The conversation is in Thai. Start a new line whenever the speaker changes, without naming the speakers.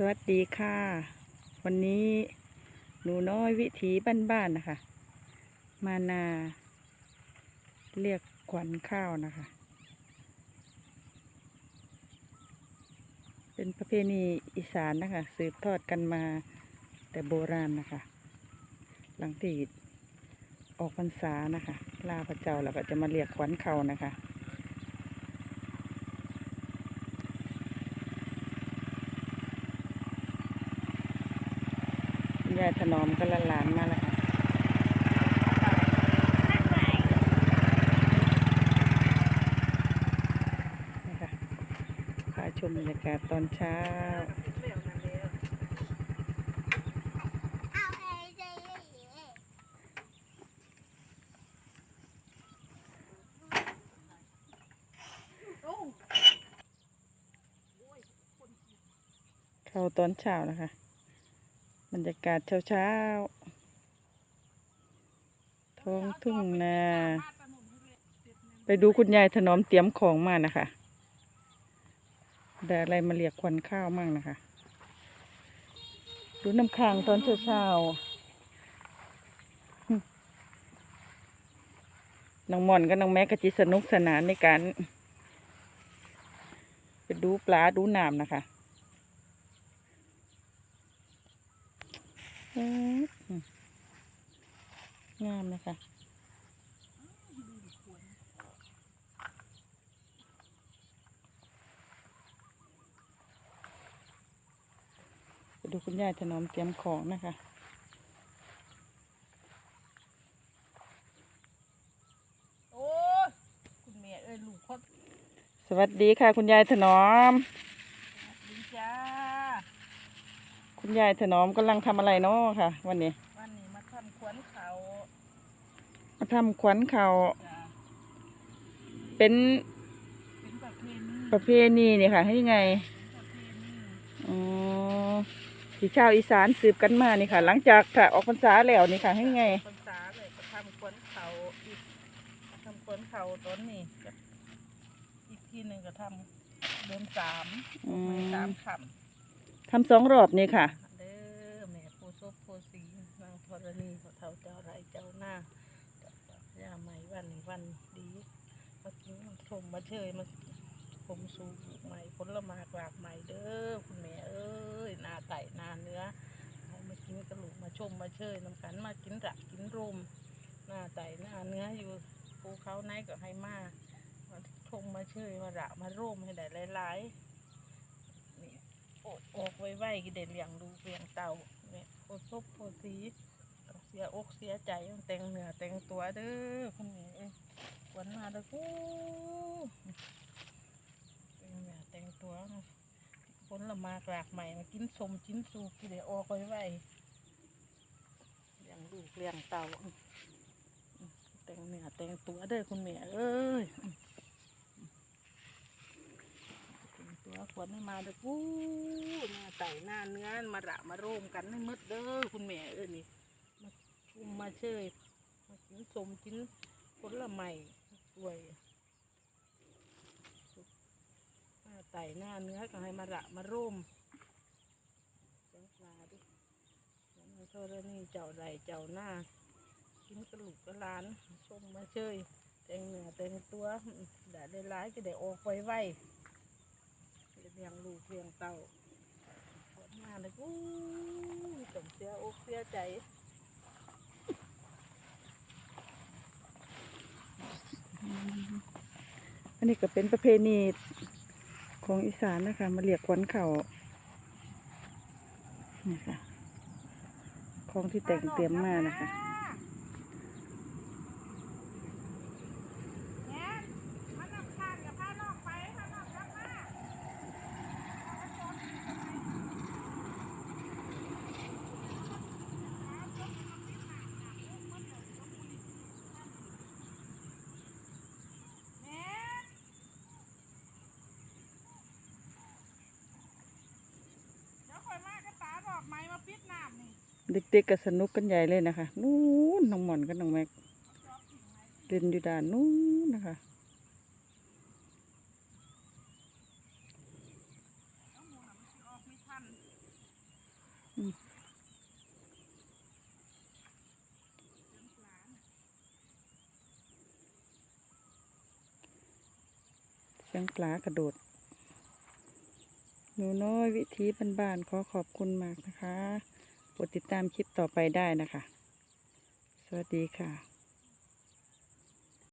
สวัสดีค่ะ วันนี้หนูน้อยวิถีบ้านๆนะคะ มานา เรียกขวัญข้าวนะคะ เป็นประเพณีอีสานนะคะ สืบทอดกันมาแต่โบราณนะคะ หลังที่ออกพรรษานะคะ ลาพระเจ้าแล้วก็จะมาเรียกขวัญเขานะคะ ยายถนอมก็ละลานมาแล้วค่ะพาชมบรรยากาศตอนเช้าเข้าตอนเช้านะคะ บรรยากาศเช้าเช้าท้องทุ่งนา ไปดูคุณยายถนอมเตรียมของมานะคะ ได้อะไรมาเรียกควันข้าวมั่งนะคะ ดูน้ำค้างตอนเช้าเช้าน้องหมอนกับน้องแม็กก็จิสนุกสนานในการ ไปดูปลาดูน้ำนะคะ อืม งามนะคะไปดูคุณยายถนอมเตรียมของนะคะ
โอ้ยคุณแม่เอ้ยลูกคน
สวัสดีค่ะ คุณยายถนอม
ดีจ้า
คุณยายถนอมกำลังทำอะไรเนาะค่ะ วันนี้
วันนี้มาทำขวัญเขา
มาทำขวัญเขาว
จ้า
เป็น
เป็นประเพณี
ประเพณีนี่ค่ะให้ยังไง
เป็นประเพณี
อ๋อที่ชาวอีสานสืบกันมานี่ค่ะ หลังจากค่ะออกพรรษาแล้วนี่ค่ะให้ยังไง
พรรษาเลยก็ทำขวัญเขาอีกทำขวัญเขาต้นนี้ก็อีกทีหนึ่งก็ทำเดือนสาม
อืม
ไม่สามข
ทำสองรอบนี่ค่ะ
เด้อแม่โพซบโพสีนางธรณีเขาเท่าเจ้าไรเจ้าหน้าย่าใหม่วันนี้วันดีมากินมาชมมาเชยมาผมสู่ปลูกใหม่ผลไม้กลากใหม่เด้อคุณแม่เอ้ยหน้าไก่หน้าเนื้อมากินกระลูกมาชมมาเชยน้ำกันมากินรักกินรุมหน้าไก่หน้าเนื้ออยู่ภูเขาไหนก็ให้มามาชมมาเชยมาระมาร่มให้ได้หลายๆ ออกไว้ไว้กิเด็ดเลี้ยงดูเลี้ยงเต่าเนี่ยโคซบโคสีต้องเสียอกเสียใจแต่งเนื้อแต่งตัวเด้อคุณแม่เอ้ยวันมาเด้อกูแต่งเนื้อแต่งตัวนะผลไม้กลากใหม่มากินสมกินสูกินได้ออกไว้ไว้เลี้ยงลูกเลี้ยงเต่าแต่งเนื้อแต่งตัวเด้อคุณแม่เอ้ยอืมแต่งตัว ขวัญให้มาเด้อกูหน้าไต่หน้าเนื้อมาระมาโรมกันให้หมดเด้อคุณแม่เอ้ยนี่มาชุมมาเชยมากินสมกินผลไม้สวยหน้าไต่หน้าเนื้อก็ให้มาระมาร่มจ้าปลาดิแล้วมันโทรนี่เจ้าใดเจ้าหน้ากินกระลูกกระลานชมมาเชยแต่งเนื้อแต่งตัวได้ได้ร้ายก็ได้ออกไวไว เลี้ยงลูกเลี้ยงเต่าปวดมาเลยกูสมเสียอกเสียใจ
อันนี้ก็เป็นประเพณีของอีสานนะคะ มาเรียกขวัญเขาวนี่ค่ะ ของที่แต่งเตรียมมานะคะ
เด็ก
ๆก็สนุกกันใหญ่เลยนะคะนู้นน้องหมอนกับน้องแม็กเล่นอยู่ด้านนู้นนะคะเสียงปลากระโดด หนูน้อยวิธีบ้านๆขอขอบคุณมากนะคะ ดติดตามคลิปต่อไปได้นะคะ สวัสดีค่ะ